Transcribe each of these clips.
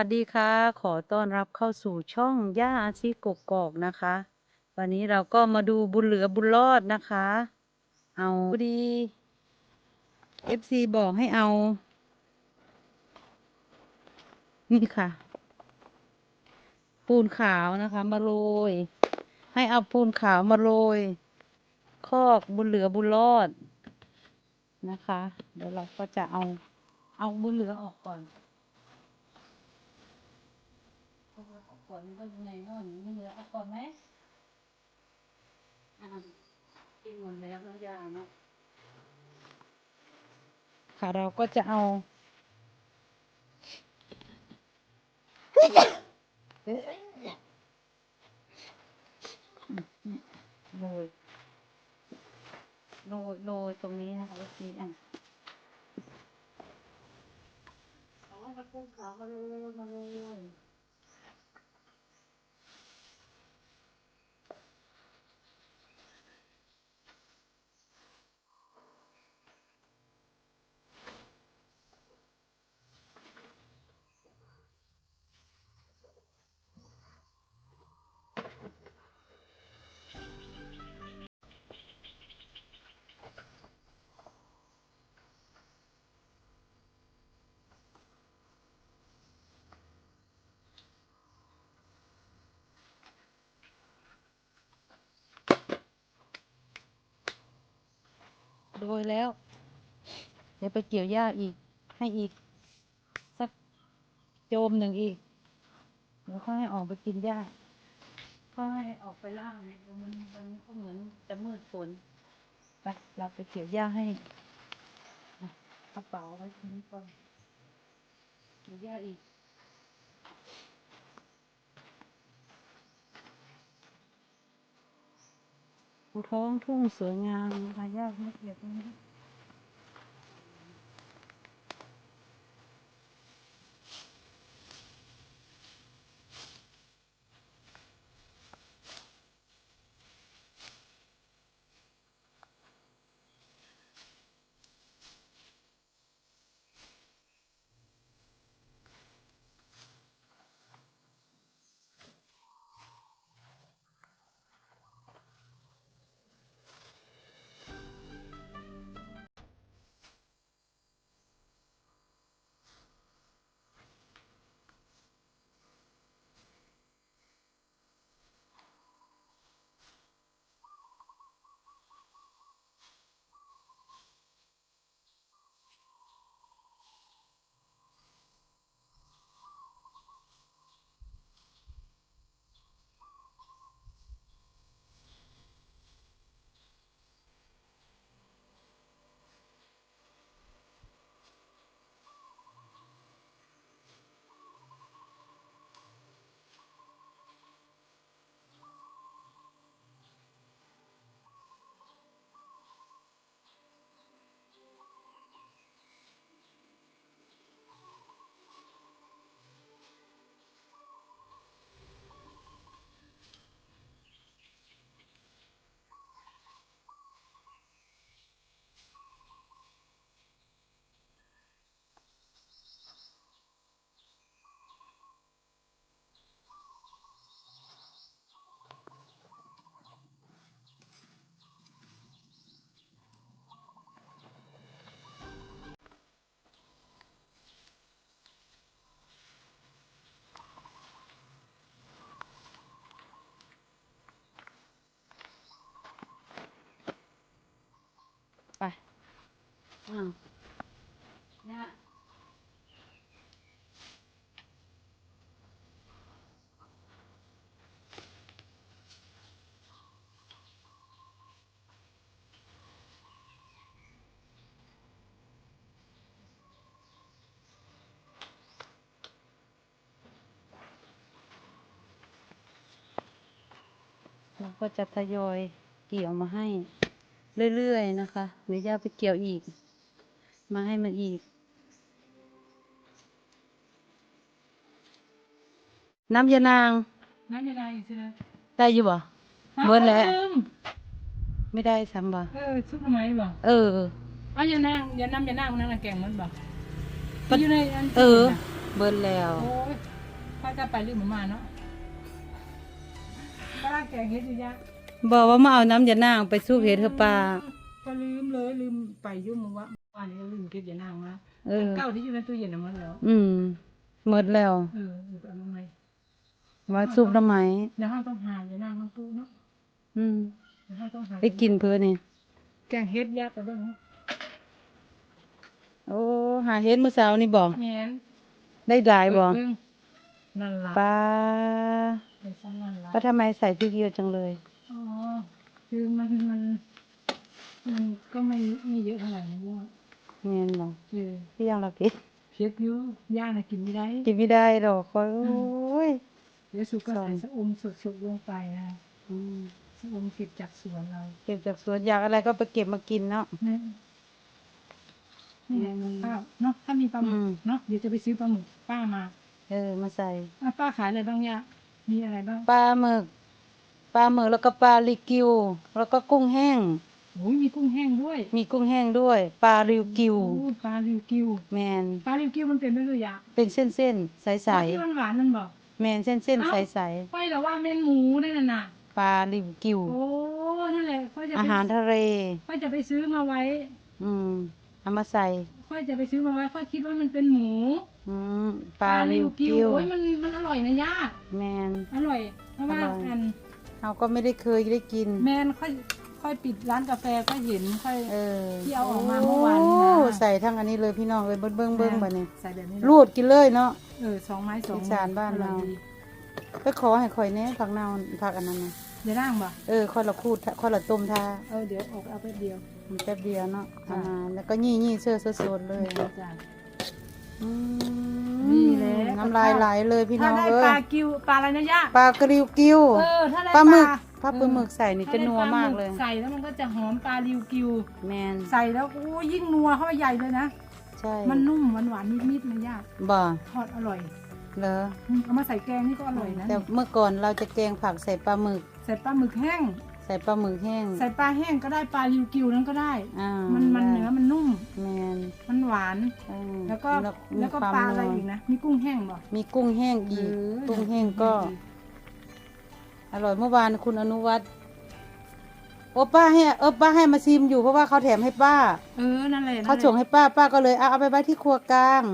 วัสดีค่ะ ขอต้อนรับเข้าสู่ช่องย่าอาชีกกอกนะคะ วันนี้เราก็มาดูบุญเหลือบุญรอดนะคะ เอาพอดี FC บอกให้เอา นี่ค่ะ ปูนขาวนะคะมาโรย ให้เอาปูนขาวมาโรย คอกบุญเหลือบุญรอดนะคะ เดี๋ยวเราก็จะเอาเอาบุญเหลือออกก่อน เอาออกก่อนก็อยู่ในโน่นไม่เหลือเอาก่อนไหมอ่ากินหมดแล้วน้ำยาเนาะค่ะเราก็จะเอาโรยโรยโรยตรงนี้นะคะทีอะเอากระปุกขาวมาโรยมาโรย โรยแล้ว เดี๋ยวไปเกี่ยวหญ้าอีก ให้อีก สักโจมหนึ่งอีก เดี๋ยวค่อยให้ออกไปกินหญ้าค่อยให้ออกไปล่างเนี่ยเดี๋ยวมันมันก็เหมือนจะมืดฝนไปเราไปเกี่ยวหญ้าให้อะกระเป๋าไว้ตรงนี้ก่อนเกี่ยวหญ้าอีก ท้องทุ่งสวยงามหายาไม่เกี่ย ไปอ้าวนี่เราก็จะทยอยเกี่ยวมาให้ เรื่อยๆนะคะเดี๋ยวย่าไปเกี่ยวอีก มาให้มันอีก น้ำยานางน้ำยานาอยู่ใช่ไหมได้อยู่บ่เบิดแล้วอืมไม่ได้ซ้ำบ่เออซุปทำไมบ่เอออ๋อยานางยาน้ำยานางนั่นน่ะแกงมันบ่มันอยู่ในอันเออ เบิดแล้ว โอ้ยถ้าจะไปลืมหมูมาเนาะป้าแกงเฮ็ดอยู่ยะ บอกว่ามาเอาน้ำยานางไปสู้เห็ดเถอะป้าก็ลืมเลยลืมไปยุ่งมึงว่าว่านี้ก็ลืมเก็บยานางมาเออเก้าที่อยู่ในตู้เย็นน่ะหมันแล้ว อืมหมดแล้ว เอออยู่กับมันไหมว่าซุปทำไมเดี๋ยวห้าต้องหายานางมาตู้เนาะอืมเดี๋ยวห้าต้องหาได้กินเพื่อนี่แกงเฮ็ดยะแต่เบิ่งโอ้หาเห็ดมื้อเช้านี่บอกแม่นได้หลายบอกเบิ่งนั่นล่ะป้าไปซ้ำนั่นล่ะป้าทำไมใส่พริกเยอะจังเลยอ๋อ คือมันมัน มันก็ไม่ไม่เยอะเท่าไหร่นะว่าเงี้ยบอกเออพี่ยังเรากินเพียกอยูย่างน่ะกินไม่ได้กินไม่ได้ดอกคอยโอ้ยเดี๋ยวสุกก็สอใส่นสะอมสดๆลงไปนะอืมสะอมเก็บจากสวนเราเก็บจากสวนอยากอะไรก็ไปเก็บมากินเนาะเนี่ยนี่ไงมันข้าวเนาะถ้ามีปลาหมึอืกมเนาะเดี๋ยวจะไปซื้อปลาหมึกป้ามา เออ มาใส่อะป้าขายอะไรบ้างเนี่ยมีอะไรบ้างปลาหมึก ปลาหมึกแล้วก็ปลาลิกิว แล้วก็กุ้งแห้งโอ้ยมีกุ้งแห้งด้วยมีกุ้งแห้งด้วย ปลาริวกิวโอ้ยปลาริวกิว แมนปลาริวกิวมันเป็นด้วยหรือยังเป็นเส้นเส้นๆใสใสปลาที่มันหวานนั่นบอกๆแมนเส้นเส้นใสเอ้าใสค่อยแต่ว่าเมนหมูนั่นน่ะน่ะๆปลาริวกิว โอ้นั่นแหละค่อยจะอาไปหารทะเล ค่อยจะไปซื้อมาไว้ อืมเอามาใส่ ค่อยจะไปซื้อมาไว้ค่อยคิดว่ามันเป็นหมูอืมปลาริวกิว โอ้ยมันมันอร่อยนะย่าแมน อร่อย เพราะว่าอร่อย อัน เราก็ไม่ได้เคยได้กิน แมนค่อยค่อยปิดร้านกาแฟค่อยเห็นค่อยเออที่เอาออกมาเมื่อวานนี้นะโอ้ใส่ทั้งอันนี้เลยพี่น้องเลยเบิ้งเบิ้งเบิ้งแบบนี้ใส่แบบนี้รูดกินเลยเนาะเออสองไม้สองอีสานบ้านเรา ออยดีไปขอให้ข่อยแหน่ผักนาวผักอันนั้นนะเดี๋ยวนั่งบ่เออค่อยละคูดค่อยละต้มทาเออเดี๋ยวออกเอาแป๊บเดียว มันแป๊บเดียวเนาะค่ะอ่าแล้วก็ยี่ยี่เชื่อสดๆเลย จ้ะอืม นี่แหละน้ำลายไหลเลยพี่น้ถ้าองได้เอ้ปลายกิวปลาอะไรนะย่าปลากริวกิวเออถ้าได้ปลาหมึกปลาปลาหมึกใส่นี่จะนัวมากเลยใส่แล้วมันก็จะหอมปลาริวกิว แมนใส่แล้วโอ้ยยิ่งนัวเข้าไปใหญ่เลยนะ ใช่มันนุ่มหวานหวานๆนิดๆนะย่าบ่ทอดอร่อยเหรออืมเอามาใส่แกงนี่ก็อร่อยนะแต่เมื่อก่อนเราจะแกงผักใส่ปลาหมึก ใส่ปลาหมึกแห้ง ใส่ปลาหมึกแห้ง ใส่ปลาแห้งก็ได้ปลาริวกิวนั้นก็ได้ อ่ามันมันได้เนื้อมันนุ่ม แมนมันหวาน เออแล้วก็มีแล้วก็ควมปลาอะไรนัวอีกนะ มีกุ้งแห้งบ่ มีกุ้งแห้งอีก เออ กุ้งแห้งก็ อร่อยเมื่อวานคุณอนุวัฒน์โอ้ป้าให้เออป้าให้มาชิมอยู่เพราะว่าเขาแถมให้ป้า เออ นั่นแหละนั่นแหละเขาส่งให้ป้าป้าก็เลยเอาเอาไปไว้ที่ครัวกลาง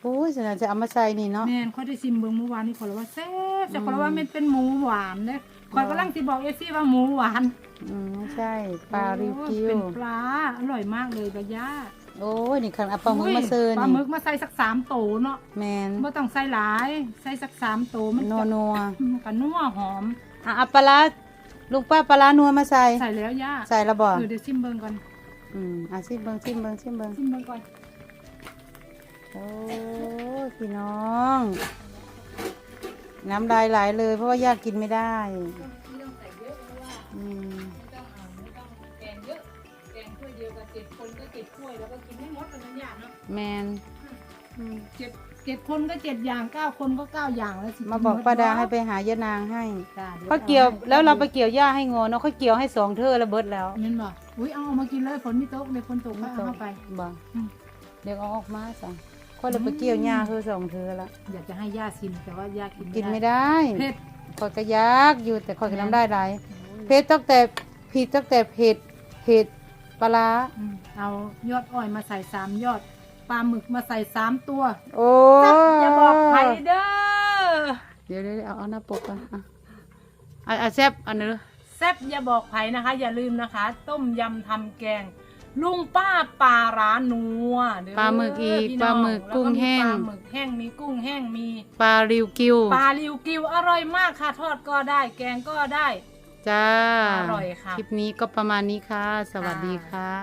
โอ้ยฉันจะเอามาใส่นี่เนาะ แม่นค่อยได้ชิมเบิ่งเมื่อวานนี่ขอละว่าแซ่บแต่ขอละว่ามันเป็นหมูหวานเด้ คอยกำลังสิบอกเอซี่ว่าหมูหวานอืมไม่ใช่ปลาริวกิเป็วนปลาอร่อยมากเลยบะย่าโอ้ยนี่คันเอาปลาหมึกมาเซิร์ปลานี่หมึกมาใส่สักสามโตเนาะแมนไม่ต้องใส่หลายใส่สักสามโตมันนัวจะนัวมันก็นัวหอมอะเอาปลาร้าลุงป้าปลาร้านัวมาใส่ใส่แล้วย่าใส่ระบอกเออเดี๋ยวชิมเบิ่งก่อนอืมอะซิมเบิงซิมเบิงซิมเบิงชิมเบิ่งก่อนโอ้ยพี่น้อง น้ำลายไหลเลย เพราะว่าญาติกินไม่ได้ไม่ต้องใส่เยอะเพราะว่าอืมไม่ต้องเอาไม่ต้องแกงเยอะแกงถ้วยเดียวกับเจ็ดคนก็เจ็ดถ้วยแล้วก็กินไม่หมดเป็นอย่างเนาะแมนอืมเจ็ดเจ็ดคนก็เจ็ดอย่างเก้าคนก็เก้าอย่างแล้วสิมาบอกป้าดาให้ไปหายานางให้จ้ะเขาเกี่ยวแล้วเราไปเกี่ยวหญ้าให้งอเนาะเขาเกี่ยวให้สองเธอแล้วเบิดแล้วเงินบอกอุ้ยเอามากินเลยฝนไม่ตกเดี๋ยวฝนตกก็เอาเข้าไปบอกอืม เดี๋ยวเอาออกมาสั่ง คนเราไปเกี่ยวหญ้าเธอสองเธอละอยากจะให้ย่าชิมแต่ว่าย่ากินกินไม่ได้เผ็ดคอยก็ยากอยู่แต่คอยก็น้ำได้ไหลายเผ็ดตั้งแต่ผิดตั้งแต่เผ็ดเผ็ดปลาร้าอืมเอายอดอ้อยมาใส่สามยอดปลาหมึกมาใส่สามตัวโอ้จับอย่าบอกใครเด้อเดี๋ยวเดี๋ยวเอาเอาหน้าปกก่อนอะอะอะแซบอันนี้เลยแซ่บอย่าบอกใครนะคะ อย่าลืมนะคะ ต้มยำทำแกง ลุงป้าปลาร้านัวเด้ปลาหมึกอีกพี่ปน้ลางหมึกแล้วกุ้งแห้งปลาหมึกแห้งมีกุ้งแห้งมีปลาริวกิวปลาลิวกิวอร่อยมากค่ะ ทอดก็ได้ แกงก็ได้ จ้าอร่อยค่ะ คลิปนี้ก็ประมาณนี้ค่ะ สวัสดีค่ะ